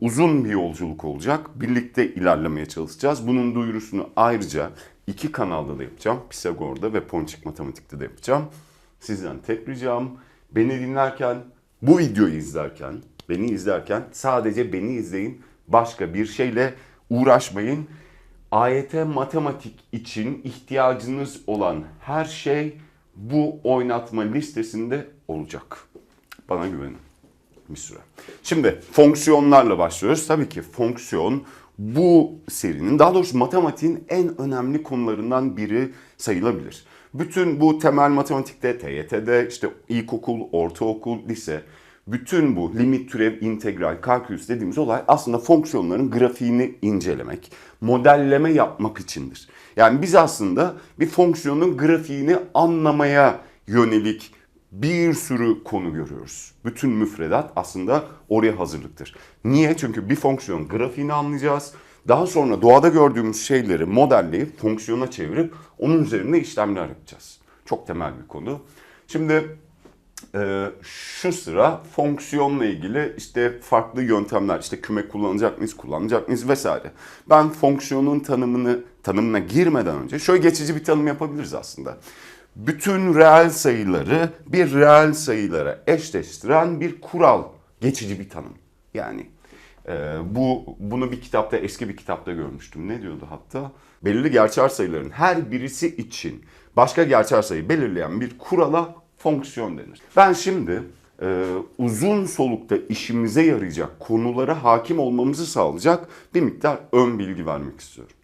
Uzun bir yolculuk olacak. Birlikte ilerlemeye çalışacağız. Bunun duyurusunu ayrıca iki kanalda da yapacağım. Pisagor'da ve Ponçik Matematik'te de yapacağım. Sizden tek ricam beni dinlerken, bu videoyu izlerken, beni izlerken sadece beni izleyin. Başka bir şeyle uğraşmayın. AYT matematik için ihtiyacınız olan her şey bu oynatma listesinde olacak. Bana güvenin bir süre. Şimdi fonksiyonlarla başlıyoruz. Tabii ki fonksiyon bu serinin daha doğrusu matematiğin en önemli konularından biri sayılabilir. Bütün bu temel matematikte, TYT'de, işte ilkokul, ortaokul, lise, bütün bu limit, türev, integral, kalkülüs dediğimiz olay aslında fonksiyonların grafiğini incelemek, modelleme yapmak içindir. Yani biz aslında bir fonksiyonun grafiğini anlamaya yönelik bir sürü konu görüyoruz. Bütün müfredat aslında oraya hazırlıktır. Niye? Çünkü bir fonksiyon grafiğini anlayacağız. Daha sonra doğada gördüğümüz şeyleri modelleyip fonksiyona çevirip onun üzerinde işlemler yapacağız. Çok temel bir konu. Şimdi e, şu sıra fonksiyonla ilgili işte farklı yöntemler, işte küme kullanacak mıyız, kullanacak mıyız vesaire. Ben fonksiyonun tanımını tanımına girmeden önce şöyle geçici bir tanım yapabiliriz aslında bütün reel sayıları bir reel sayılara eşleştiren bir kural, geçici bir tanım. Yani e, bu bunu bir kitapta eski bir kitapta görmüştüm. Ne diyordu hatta? Belirli gerçel sayıların her birisi için başka gerçel sayı belirleyen bir kurala fonksiyon denir. Ben şimdi e, uzun solukta işimize yarayacak konulara hakim olmamızı sağlayacak bir miktar ön bilgi vermek istiyorum.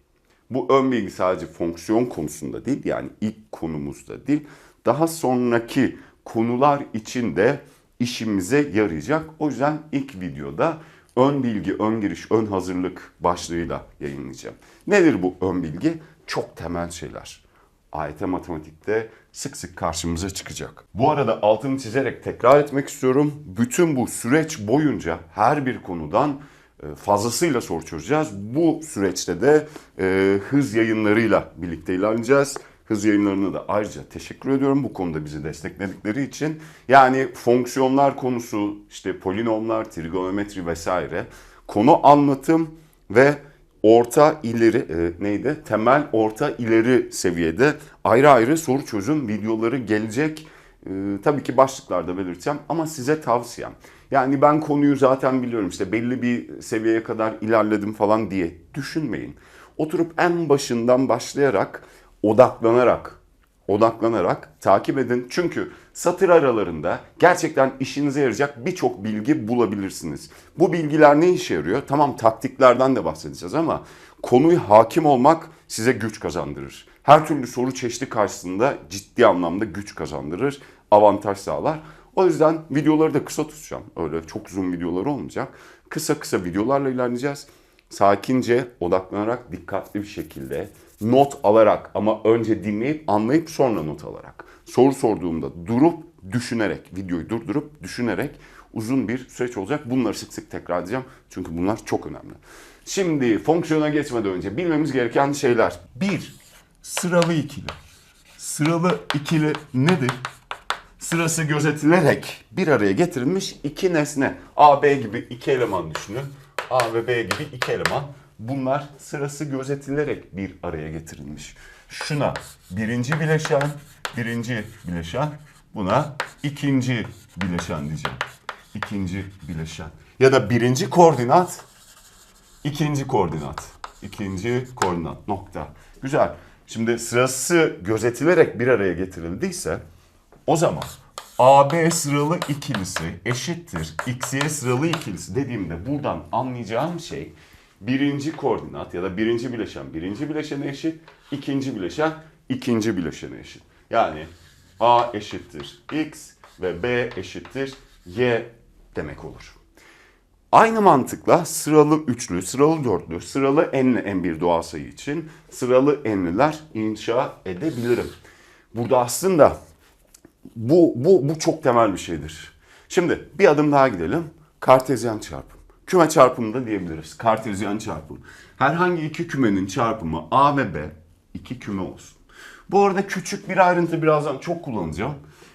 Bu ön bilgi sadece fonksiyon konusunda değil yani ilk konumuzda değil daha sonraki konular için de işimize yarayacak. O yüzden ilk videoda ön bilgi, ön giriş, ön hazırlık başlığıyla yayınlayacağım. Nedir bu ön bilgi? Çok temel şeyler. AYT matematikte sık sık karşımıza çıkacak. Bu arada altını çizerek tekrar etmek istiyorum. Bütün bu süreç boyunca her bir konudan e, fazlasıyla soru çözeceğiz. Bu süreçte de e, hız yayınlarıyla birlikte ilerleyeceğiz. Hız yayınlarına da ayrıca teşekkür ediyorum bu konuda bizi destekledikleri için. Yani fonksiyonlar konusu, işte polinomlar, trigonometri vesaire konu anlatım ve orta ileri e, neydi? Temel orta ileri seviyede ayrı ayrı soru çözüm videoları gelecek. E, tabii ki başlıklarda belirteceğim ama size tavsiyem. Yani ben konuyu zaten biliyorum işte belli bir seviyeye kadar ilerledim falan diye düşünmeyin. Oturup en başından başlayarak odaklanarak odaklanarak takip edin. Çünkü satır aralarında gerçekten işinize yarayacak birçok bilgi bulabilirsiniz. Bu bilgiler ne işe yarıyor? Tamam taktiklerden de bahsedeceğiz ama konuyu hakim olmak size güç kazandırır. Her türlü soru çeşidi karşısında ciddi anlamda güç kazandırır, avantaj sağlar. O yüzden videoları da kısa tutacağım. Öyle çok uzun videolar olmayacak. Kısa kısa videolarla ilerleyeceğiz. Sakince, odaklanarak, dikkatli bir şekilde not alarak ama önce dinleyip anlayıp sonra not alarak. Soru sorduğumda durup düşünerek, videoyu durdurup düşünerek uzun bir süreç olacak. Bunları sık sık tekrar edeceğim. Çünkü bunlar çok önemli. Şimdi fonksiyona geçmeden önce bilmemiz gereken şeyler. Bir, sıralı ikili. Sıralı ikili nedir? Sırası gözetilerek bir araya getirilmiş iki nesne. A, B gibi iki eleman düşünün. A ve B gibi iki eleman. Bunlar sırası gözetilerek bir araya getirilmiş. Şuna birinci bileşen, birinci bileşen. Buna ikinci bileşen diyeceğim. İkinci bileşen. Ya da birinci koordinat, ikinci koordinat. İkinci koordinat nokta. Güzel. Şimdi sırası gözetilerek bir araya getirildiyse o zaman AB sıralı ikilisi eşittir XY sıralı ikilisi dediğimde buradan anlayacağım şey birinci koordinat ya da birinci bileşen birinci bileşene eşit, ikinci bileşen ikinci bileşene eşit. Yani A eşittir X ve B eşittir Y demek olur. Aynı mantıkla sıralı üçlü, sıralı dörtlü, sıralı enli en bir doğal sayı için sıralı enliler inşa edebilirim. Burada aslında bu, bu, bu çok temel bir şeydir. Şimdi bir adım daha gidelim. Kartezyen çarpım. Küme çarpımı da diyebiliriz. Kartezyen çarpım. Herhangi iki kümenin çarpımı A ve B iki küme olsun. Bu arada küçük bir ayrıntı birazdan çok kullanacağım.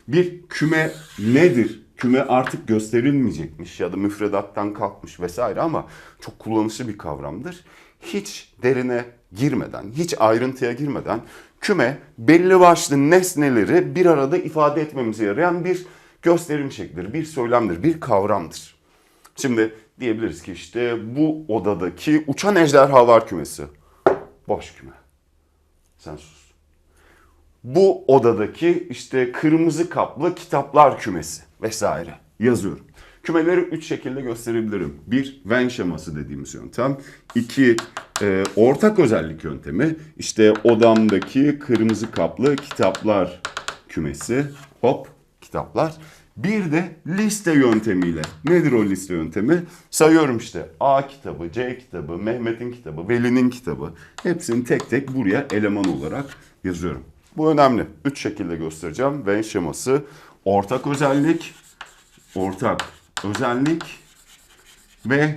Bir küme nedir? küme artık gösterilmeyecekmiş ya da müfredattan kalkmış vesaire ama çok kullanışlı bir kavramdır. Hiç derine girmeden, hiç ayrıntıya girmeden küme belli başlı nesneleri bir arada ifade etmemize yarayan bir gösterim şeklidir, bir söylemdir, bir kavramdır. Şimdi diyebiliriz ki işte bu odadaki uçan ejderhalar kümesi. Boş küme. Sen sus. Bu odadaki işte kırmızı kaplı kitaplar kümesi vesaire yazıyorum. Kümeleri üç şekilde gösterebilirim. Bir, Venn şeması dediğimiz yöntem. İki, e, ortak özellik yöntemi. İşte odamdaki kırmızı kaplı kitaplar kümesi. Hop, kitaplar. Bir de liste yöntemiyle. Nedir o liste yöntemi? Sayıyorum işte A kitabı, C kitabı, Mehmet'in kitabı, Veli'nin kitabı. Hepsini tek tek buraya eleman olarak yazıyorum. Bu önemli. Üç şekilde göstereceğim. Venn şeması, ortak özellik, ortak özellik ve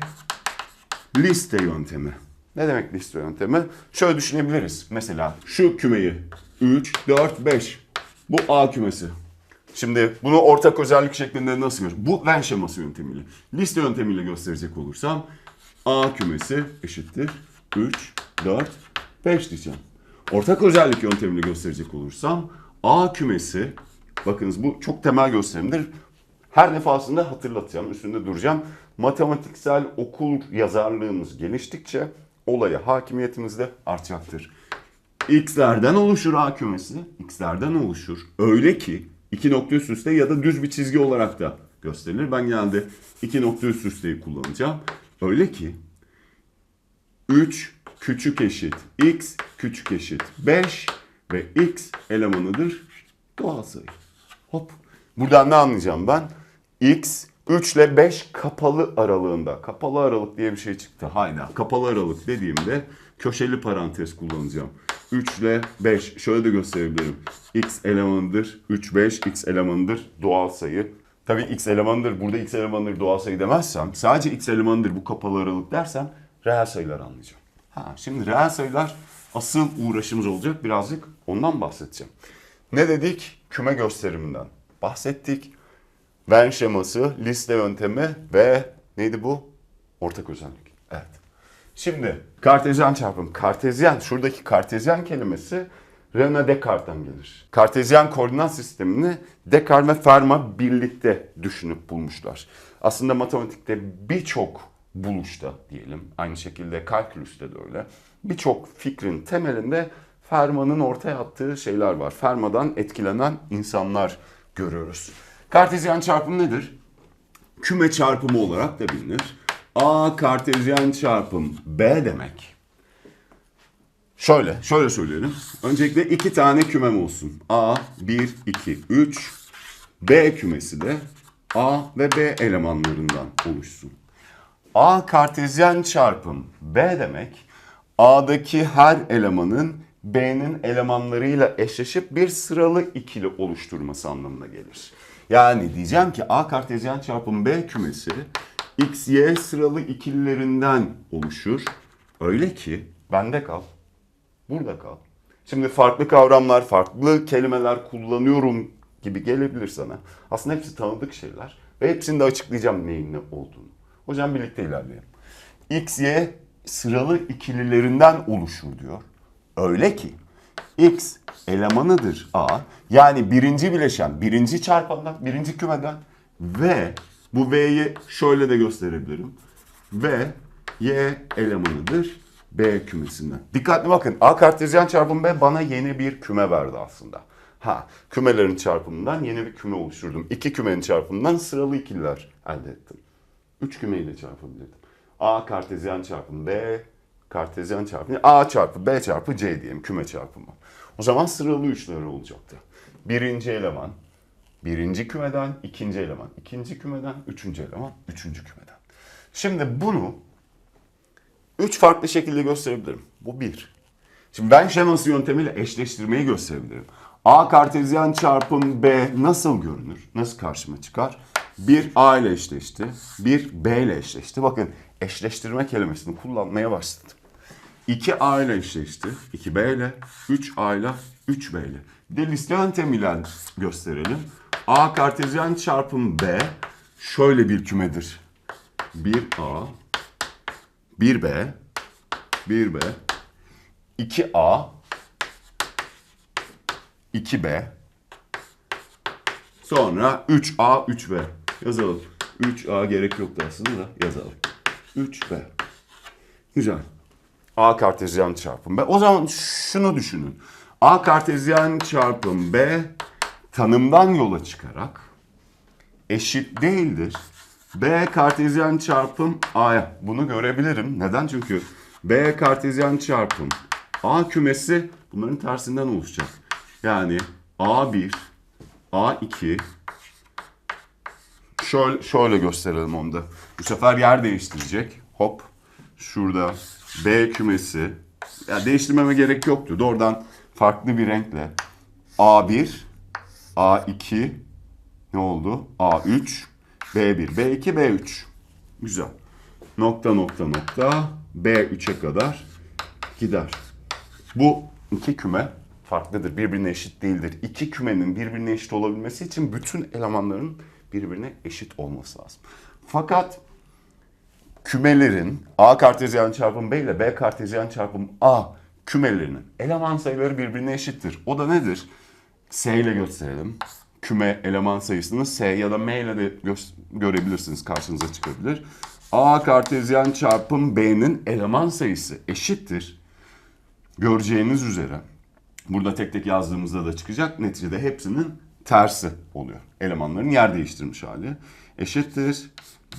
liste yöntemi. Ne demek liste yöntemi? Şöyle düşünebiliriz. Mesela şu kümeyi 3, 4, 5. Bu A kümesi. Şimdi bunu ortak özellik şeklinde nasıl gör? Bu Venn şeması yöntemiyle. Liste yöntemiyle gösterecek olursam A kümesi eşittir 3, 4, 5 diyeceğim. Ortak özellik yöntemiyle gösterecek olursam A kümesi, bakınız bu çok temel gösterimdir. Her defasında hatırlatacağım, üstünde duracağım. Matematiksel okul yazarlığımız geliştikçe olaya hakimiyetimiz de artacaktır. X'lerden oluşur A kümesi. X'lerden oluşur. Öyle ki iki nokta üst üste ya da düz bir çizgi olarak da gösterilir. Ben genelde iki nokta üst üsteyi kullanacağım. Öyle ki 3 küçük eşit x küçük eşit 5 ve x elemanıdır doğal sayı. Hop. Buradan ne anlayacağım ben? X 3 ile 5 kapalı aralığında. Kapalı aralık diye bir şey çıktı. Hayda. Kapalı aralık dediğimde köşeli parantez kullanacağım. 3 ile 5 şöyle de gösterebilirim. x elemanıdır 3 5 x elemanıdır doğal sayı. Tabii x elemanıdır burada x elemanıdır doğal sayı demezsem sadece x elemanıdır bu kapalı aralık dersem reel sayılar anlayacağım. Ha, şimdi reel sayılar asıl uğraşımız olacak. Birazcık ondan bahsedeceğim. Ne dedik? Küme gösteriminden bahsettik. Venn şeması, liste yöntemi ve neydi bu? Ortak özellik. Evet. Şimdi kartezyen çarpım. Kartezyen, şuradaki kartezyen kelimesi René Descartes'ten gelir. Kartezyen koordinat sistemini Descartes ve Fermat birlikte düşünüp bulmuşlar. Aslında matematikte birçok buluşta diyelim, aynı şekilde kalkülüste de öyle. Birçok fikrin temelinde Fermat'ın ortaya attığı şeyler var. Fermat'dan etkilenen insanlar görüyoruz. Kartezyen çarpım nedir? Küme çarpımı olarak da bilinir. A kartezyen çarpım B demek. Şöyle, şöyle söyleyelim. Öncelikle iki tane kümem olsun. A, 1, 2, 3. B kümesi de A ve B elemanlarından oluşsun. A kartezyen çarpım B demek A'daki her elemanın B'nin elemanlarıyla eşleşip bir sıralı ikili oluşturması anlamına gelir. Yani diyeceğim ki A kartezyen çarpım B kümesi X, Y sıralı ikililerinden oluşur. Öyle ki bende kal, burada kal. Şimdi farklı kavramlar, farklı kelimeler kullanıyorum gibi gelebilir sana. Aslında hepsi tanıdık şeyler ve hepsini de açıklayacağım neyin ne olduğunu. Hocam birlikte ilerleyelim. X, Y sıralı ikililerinden oluşur diyor. Öyle ki X elemanıdır A. Yani birinci bileşen, birinci çarpandan, birinci kümeden ve bu V'yi şöyle de gösterebilirim. V Y elemanıdır B kümesinden. Dikkatli bakın. A kartezyen çarpım B bana yeni bir küme verdi aslında. Ha, kümelerin çarpımından yeni bir küme oluşturdum. İki kümenin çarpımından sıralı ikililer elde ettim. Üç kümeyle çarpabilirdim. A kartezyen çarpım B kartezyen çarpımı A çarpı B çarpı C diyelim küme çarpımı. O zaman sıralı üçler olacaktı. Birinci eleman birinci kümeden ikinci eleman, ikinci kümeden üçüncü eleman, üçüncü kümeden. Şimdi bunu üç farklı şekilde gösterebilirim. Bu bir. Şimdi ben şeması yöntemiyle eşleştirmeyi gösterebilirim. A kartezyen çarpım B nasıl görünür? Nasıl karşıma çıkar? Bir A ile eşleşti, bir B ile eşleşti. Bakın eşleştirme kelimesini kullanmaya başladım. 2A ile eşleşti, 2B ile, 3A ile, 3B ile. Bir de liste yöntemiyle gösterelim. A kartezyen çarpım B şöyle bir kümedir. 1A, 1B, 1B, 2A, 2B, sonra 3A, 3B. Yazalım. 3A gerek yoktu aslında da yazalım. 3B. Güzel. A kartezyen çarpım B. O zaman şunu düşünün. A kartezyen çarpım B tanımdan yola çıkarak eşit değildir. B kartezyen çarpım A'ya. Bunu görebilirim. Neden? Çünkü B kartezyen çarpım A kümesi bunların tersinden oluşacak. Yani A1, A2 şöyle, şöyle gösterelim onu da. Bu sefer yer değiştirecek. Hop. Şurada B kümesi. Ya değiştirmeme gerek yoktu. Doğrudan farklı bir renkle A1, A2 ne oldu? A3, B1, B2, B3. Güzel. Nokta nokta nokta B3'e kadar gider. Bu iki küme farklıdır. Birbirine eşit değildir. İki kümenin birbirine eşit olabilmesi için bütün elemanların birbirine eşit olması lazım. Fakat kümelerin A kartezyen çarpım B ile B kartezyen çarpım A kümelerinin eleman sayıları birbirine eşittir. O da nedir? S ile gösterelim. Küme eleman sayısını S ya da M ile de gö- görebilirsiniz. Karşınıza çıkabilir. A kartezyen çarpım B'nin eleman sayısı eşittir. Göreceğiniz üzere burada tek tek yazdığımızda da çıkacak. Neticede hepsinin tersi oluyor. Elemanların yer değiştirmiş hali. Eşittir.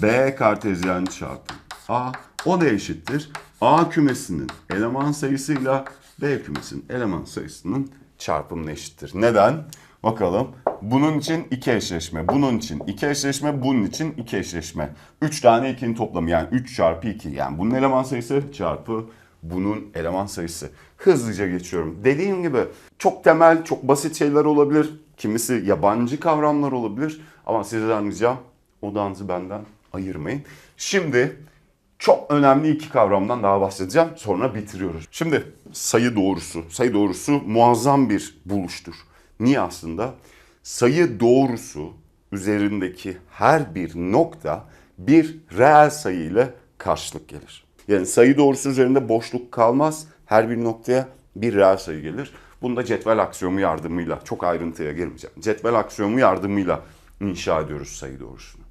B kartezyen çarpım A. O da eşittir. A kümesinin eleman sayısıyla B kümesinin eleman sayısının çarpımına eşittir. Neden? Bakalım. Bunun için iki eşleşme, bunun için iki eşleşme, bunun için iki eşleşme. Üç tane ikinin toplamı yani 3 çarpı 2. Yani bunun eleman sayısı çarpı bunun eleman sayısı. Hızlıca geçiyorum. Dediğim gibi çok temel, çok basit şeyler olabilir. Kimisi yabancı kavramlar olabilir. Ama sizden ricam odağınızı benden ayırmayın. Şimdi çok önemli iki kavramdan daha bahsedeceğim. Sonra bitiriyoruz. Şimdi sayı doğrusu. Sayı doğrusu muazzam bir buluştur. Niye aslında? Sayı doğrusu üzerindeki her bir nokta bir reel sayı ile karşılık gelir. Yani sayı doğrusu üzerinde boşluk kalmaz. Her bir noktaya bir reel sayı gelir. Bunu da cetvel aksiyomu yardımıyla, çok ayrıntıya girmeyeceğim. Cetvel aksiyomu yardımıyla inşa ediyoruz sayı doğrusunu.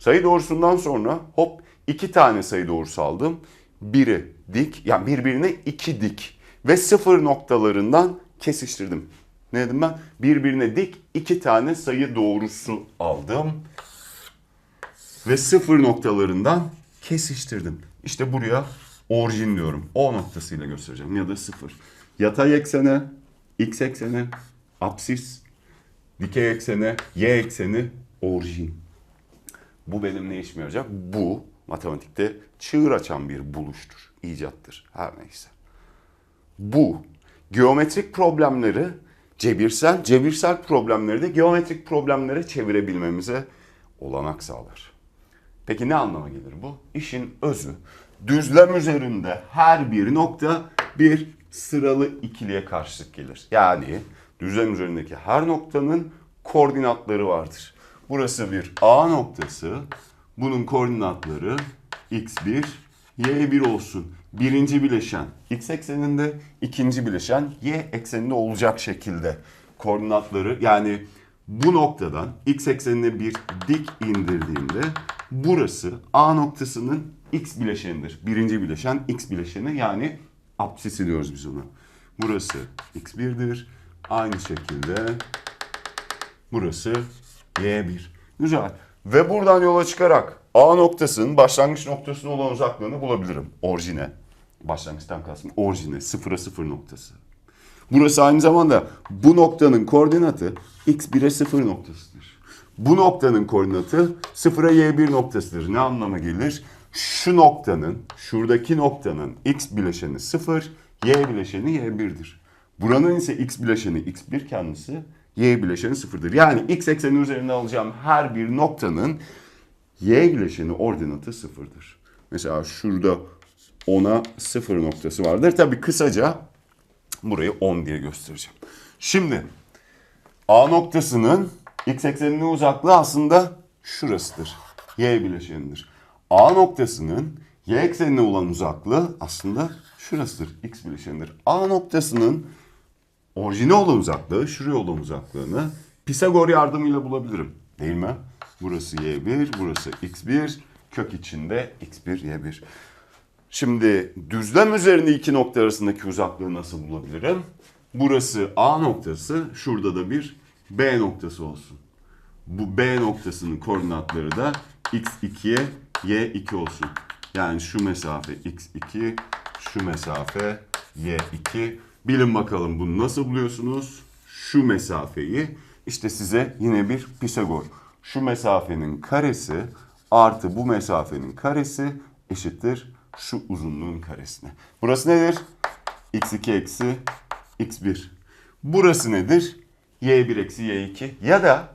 Sayı doğrusundan sonra hop iki tane sayı doğrusu aldım. Biri dik, yani birbirine iki dik ve sıfır noktalarından kesiştirdim. Ne dedim ben? Birbirine dik iki tane sayı doğrusu aldım ve sıfır noktalarından kesiştirdim. İşte buraya orijin diyorum. O noktasıyla göstereceğim ya da sıfır. Yatay eksene, x eksene, apsis, dikey eksene, y ekseni, orijin. Bu benim ne işime yarayacak? Bu matematikte çığır açan bir buluştur, icattır. Her neyse. Bu geometrik problemleri cebirsel, cebirsel problemleri de geometrik problemlere çevirebilmemize olanak sağlar. Peki ne anlama gelir bu? İşin özü. Düzlem üzerinde her bir nokta bir sıralı ikiliye karşılık gelir. Yani düzlem üzerindeki her noktanın koordinatları vardır. Burası bir A noktası. Bunun koordinatları x1, y1 olsun. Birinci bileşen x ekseninde, ikinci bileşen y ekseninde olacak şekilde koordinatları yani bu noktadan x eksenine bir dik indirdiğimde burası A noktasının x bileşenidir. Birinci bileşen x bileşeni yani apsisi diyoruz biz ona. Burası x1'dir. Aynı şekilde burası y1. Güzel. Ve buradan yola çıkarak A noktasının başlangıç noktasına olan uzaklığını bulabilirim. Orijine. Başlangıçtan kastım orijine. Sıfıra sıfır noktası. Burası aynı zamanda bu noktanın koordinatı x1'e 0 noktasıdır. Bu noktanın koordinatı 0'a y1 noktasıdır. Ne anlama gelir? Şu noktanın, şuradaki noktanın x bileşeni 0, y bileşeni y1'dir. Buranın ise x bileşeni x1 kendisi, y bileşeni 0'dır. Yani x ekseni üzerinde alacağım her bir noktanın y bileşeni ordinatı 0'dır. Mesela şurada 10'a 0 noktası vardır. Tabii kısaca burayı 10 diye göstereceğim. Şimdi A noktasının X ekseninin uzaklığı aslında şurasıdır. Y bileşenidir. A noktasının Y eksenine olan uzaklığı aslında şurasıdır. X bileşenidir. A noktasının orijine olan uzaklığı, şuraya olan uzaklığını Pisagor yardımıyla bulabilirim. Değil mi? Burası Y1, burası X1, kök içinde X1, Y1. Şimdi düzlem üzerinde iki nokta arasındaki uzaklığı nasıl bulabilirim? Burası A noktası, şurada da bir B noktası olsun. Bu B noktasının koordinatları da x2'ye y2 olsun. Yani şu mesafe x2, şu mesafe y2. Bilin bakalım bunu nasıl buluyorsunuz? Şu mesafeyi işte size yine bir Pisagor. Şu mesafenin karesi artı bu mesafenin karesi eşittir şu uzunluğun karesine. Burası nedir? x2 eksi x1. Burası nedir? y1 eksi y2 ya da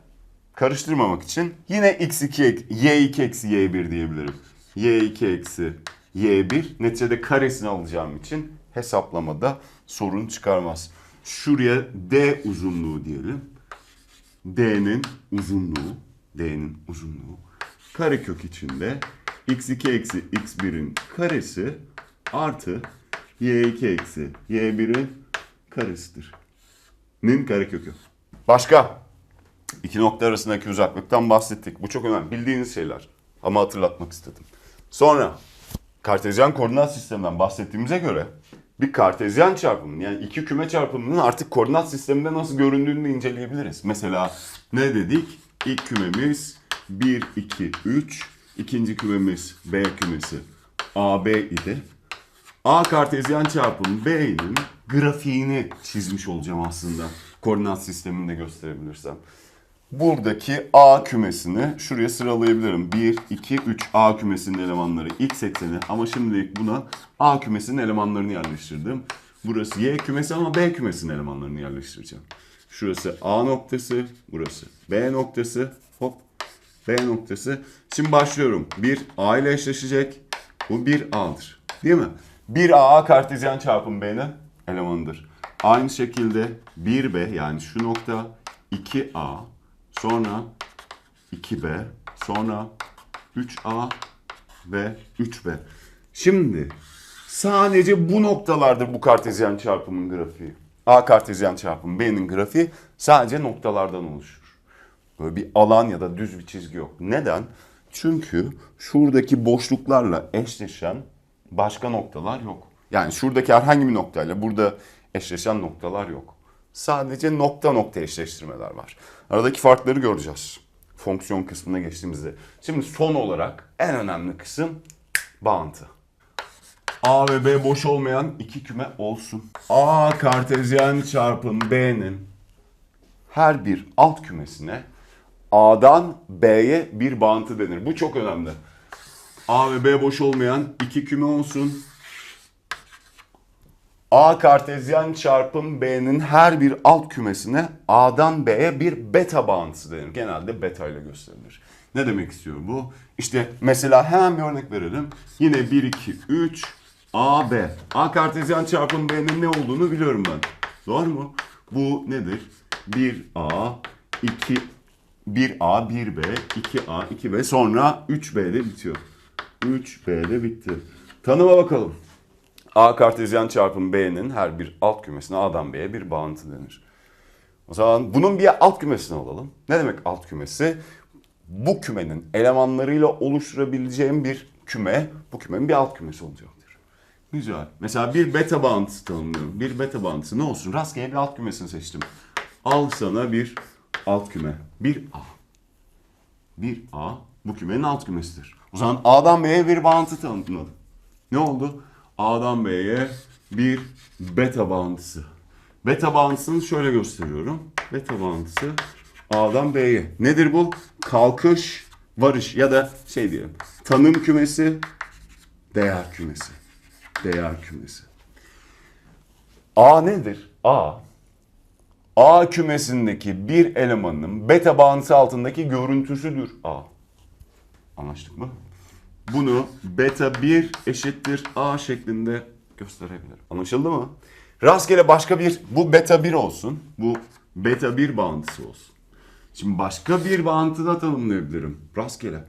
karıştırmamak için yine x2 ek- y2 eksi y1 diyebilirim. y2 eksi y1 neticede karesini alacağım için hesaplamada sorun çıkarmaz. Şuraya d uzunluğu diyelim. d'nin uzunluğu, d'nin uzunluğu karekök içinde x2 eksi x1'in karesi artı y2 eksi y1'in karesidir. Nin karekökü. Başka? İki nokta arasındaki uzaklıktan bahsettik. Bu çok önemli. Bildiğiniz şeyler. Ama hatırlatmak istedim. Sonra kartezyen koordinat sisteminden bahsettiğimize göre bir kartezyen çarpımının yani iki küme çarpımının artık koordinat sisteminde nasıl göründüğünü de inceleyebiliriz. Mesela ne dedik? İlk kümemiz 1, 2, 3. İkinci kümemiz B kümesi AB idi. A kartezyen çarpım B'nin grafiğini çizmiş olacağım aslında. Koordinat sisteminde gösterebilirsem. Buradaki A kümesini şuraya sıralayabilirim. 1, 2, 3 A kümesinin elemanları X ekseni ama şimdilik buna A kümesinin elemanlarını yerleştirdim. Burası Y kümesi ama B kümesinin elemanlarını yerleştireceğim. Şurası A noktası, burası B noktası, hop B noktası. Şimdi başlıyorum. Bir A ile eşleşecek. Bu bir A'dır. Değil mi? Bir A kartezyen çarpım B'nin elemanıdır. Aynı şekilde 1B yani şu nokta 2A sonra 2B sonra 3A ve 3B. Şimdi sadece bu noktalardır bu kartezyen çarpımın grafiği. A kartezyen çarpım B'nin grafiği sadece noktalardan oluşur. Böyle bir alan ya da düz bir çizgi yok. Neden? Çünkü şuradaki boşluklarla eşleşen başka noktalar yok. Yani şuradaki herhangi bir noktayla burada eşleşen noktalar yok. Sadece nokta nokta eşleştirmeler var. Aradaki farkları göreceğiz. Fonksiyon kısmına geçtiğimizde. Şimdi son olarak en önemli kısım bağıntı. A ve B boş olmayan iki küme olsun. A kartezyen çarpım B'nin her bir alt kümesine A'dan B'ye bir bağıntı denir. Bu çok önemli. A ve B boş olmayan iki küme olsun. A kartezyen çarpım B'nin her bir alt kümesine A'dan B'ye bir beta bağıntısı denir. Genelde beta ile gösterilir. Ne demek istiyor bu? İşte mesela hemen bir örnek verelim. Yine 1, 2, 3, A, B. A kartezyen çarpım B'nin ne olduğunu biliyorum ben. Doğru mu? Bu nedir? 1A, 2 1A, 1B, 2A, 2B sonra 3B'de bitiyor. 3B'de bitti. Tanıma bakalım. A kartezyen çarpım B'nin her bir alt kümesine A'dan B'ye bir bağıntı denir. O zaman bunun bir alt kümesini alalım. Ne demek alt kümesi? Bu kümenin elemanlarıyla oluşturabileceğim bir küme, bu kümenin bir alt kümesi olacaktır. Güzel. Mesela bir beta bağıntısı tanımlıyorum. Bir beta bağıntısı ne olsun? Rastgele bir alt kümesini seçtim. Al sana bir alt küme. Bir A. Bir A bu kümenin alt kümesidir. O zaman A'dan B'ye bir bağıntı tanımladım. Ne oldu? A'dan B'ye bir beta bağıntısı. Beta bağıntısını şöyle gösteriyorum. Beta bağıntısı A'dan B'ye. Nedir bu? Kalkış, varış ya da şey diyelim. Tanım kümesi, değer kümesi. Değer kümesi. A nedir? A A kümesindeki bir elemanın beta bağıntısı altındaki görüntüsüdür A. Anlaştık mı? Bunu beta 1 eşittir A şeklinde gösterebilirim. Anlaşıldı mı? Rastgele başka bir, bu beta 1 olsun. Bu beta 1 bağıntısı olsun. Şimdi başka bir bağıntı da tanımlayabilirim. Rastgele.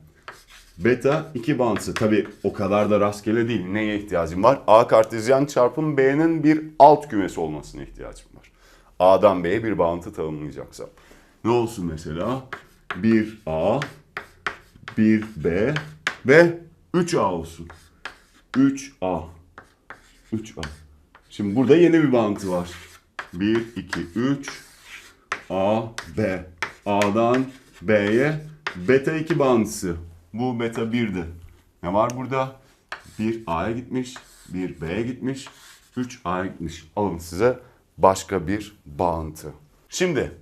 Beta 2 bağıntısı. Tabi o kadar da rastgele değil. Neye ihtiyacım var? A kartezyen çarpım B'nin bir alt kümesi olmasına ihtiyacım var. A'dan B'ye bir bağıntı tanımlayacaksam. Ne olsun mesela? 1A, 1B ve 3A olsun. 3A. 3A. Şimdi burada yeni bir bağıntı var. 1, 2, 3, A, B. A'dan B'ye beta 2 bağıntısı. Bu beta 1'di. Ne var burada? 1 A'ya gitmiş, 1 B'ye gitmiş, 3 A'ya gitmiş. Alın size başka bir bağıntı. Şimdi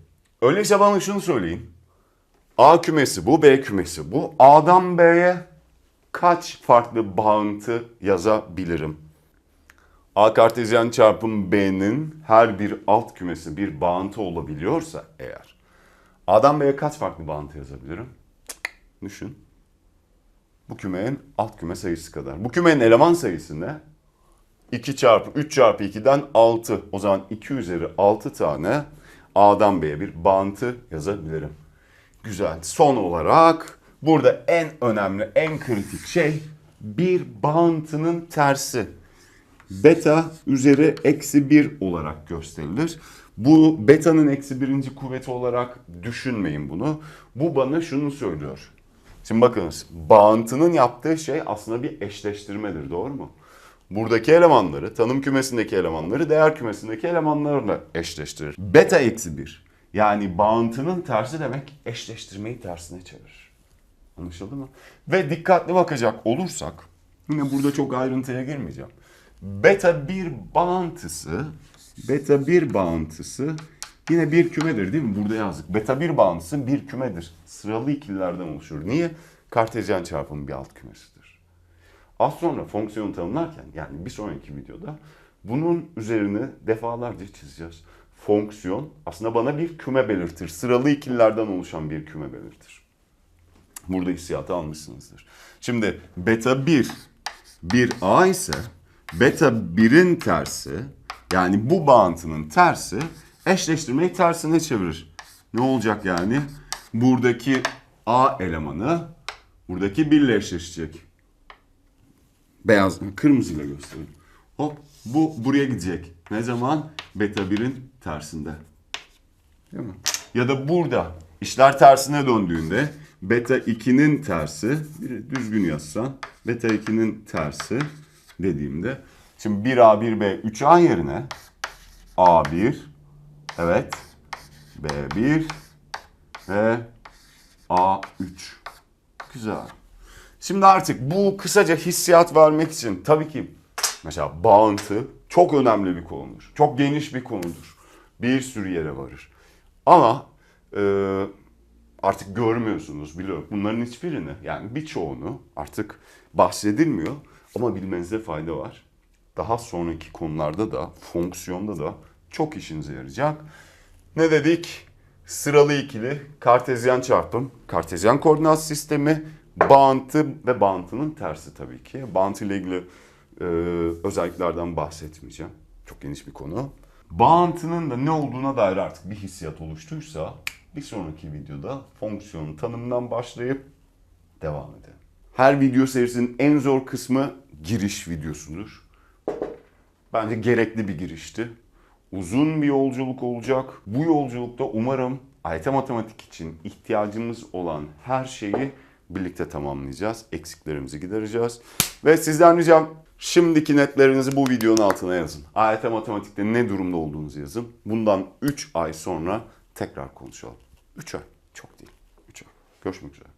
öyleyse bana şunu söyleyin. A kümesi bu, B kümesi bu. A'dan B'ye kaç farklı bağıntı yazabilirim? A kartezyen çarpım B'nin her bir alt kümesi bir bağıntı olabiliyorsa eğer A'dan B'ye kaç farklı bağıntı yazabilirim? Cık, Düşün. Bu kümenin alt küme sayısı kadar. Bu kümenin eleman sayısı ne? 2 çarpı 3 çarpı 2'den 6. O zaman 2 üzeri 6 tane A'dan B'ye bir bağıntı yazabilirim. Güzel. Son olarak burada en önemli, en kritik şey bir bağıntının tersi. Beta üzeri eksi 1 olarak gösterilir. Bu beta'nın eksi birinci kuvveti olarak düşünmeyin bunu. Bu bana şunu söylüyor. Şimdi bakınız bağıntının yaptığı şey aslında bir eşleştirmedir doğru mu? Buradaki elemanları, tanım kümesindeki elemanları değer kümesindeki elemanlarla eşleştirir. Beta eksi 1 yani bağıntının tersi demek eşleştirmeyi tersine çevirir. Anlaşıldı mı? Ve dikkatli bakacak olursak, yine burada çok ayrıntıya girmeyeceğim. Beta 1 bağıntısı, beta 1 bağıntısı yine bir kümedir değil mi? Burada yazdık. Beta 1 bağıntısı bir kümedir. Sıralı ikililerden oluşur. Niye? Kartezyen çarpımı bir alt kümesidir. Az sonra fonksiyonu tanımlarken yani bir sonraki videoda bunun üzerine defalarca çizeceğiz. Fonksiyon aslında bana bir küme belirtir. Sıralı ikililerden oluşan bir küme belirtir. Burada hissiyatı almışsınızdır. Şimdi beta 1 bir A ise beta 1'in tersi yani bu bağıntının tersi eşleştirmeyi tersine çevirir. Ne olacak yani? Buradaki A elemanı buradaki 1 ile eşleşecek. Beyaz, kırmızıyla göstereyim. Hop bu buraya gidecek. Ne zaman? Beta 1'in tersinde. Değil mi? Ya da burada işler tersine döndüğünde beta 2'nin tersi, bir düzgün yazsan beta 2'nin tersi dediğimde şimdi 1A, 1B, 3A yerine A1, evet, B1 ve A3. Güzel. Şimdi artık bu kısaca hissiyat vermek için tabii ki mesela bağıntı çok önemli bir konudur. Çok geniş bir konudur. Bir sürü yere varır. Ama e, artık görmüyorsunuz biliyorum. Bunların hiçbirini yani birçoğunu artık bahsedilmiyor ama bilmenizde fayda var. Daha sonraki konularda da fonksiyonda da çok işinize yarayacak. Ne dedik? Sıralı ikili, kartezyen çarpım, kartezyen koordinat sistemi, bağıntı ve bağıntının tersi tabii ki. Bağıntı ile ilgili e, özelliklerden bahsetmeyeceğim. Çok geniş bir konu. Bağıntının da ne olduğuna dair artık bir hissiyat oluştuysa bir sonraki videoda fonksiyonun tanımından başlayıp devam edelim. Her video serisinin en zor kısmı giriş videosudur. Bence gerekli bir girişti. Uzun bir yolculuk olacak. Bu yolculukta umarım AYT matematik için ihtiyacımız olan her şeyi birlikte tamamlayacağız. Eksiklerimizi gidereceğiz. Ve sizden ricam şimdiki netlerinizi bu videonun altına yazın. AYT matematikte ne durumda olduğunuzu yazın. Bundan 3 ay sonra tekrar konuşalım. 3 ay çok değil. 3 ay. Görüşmek üzere.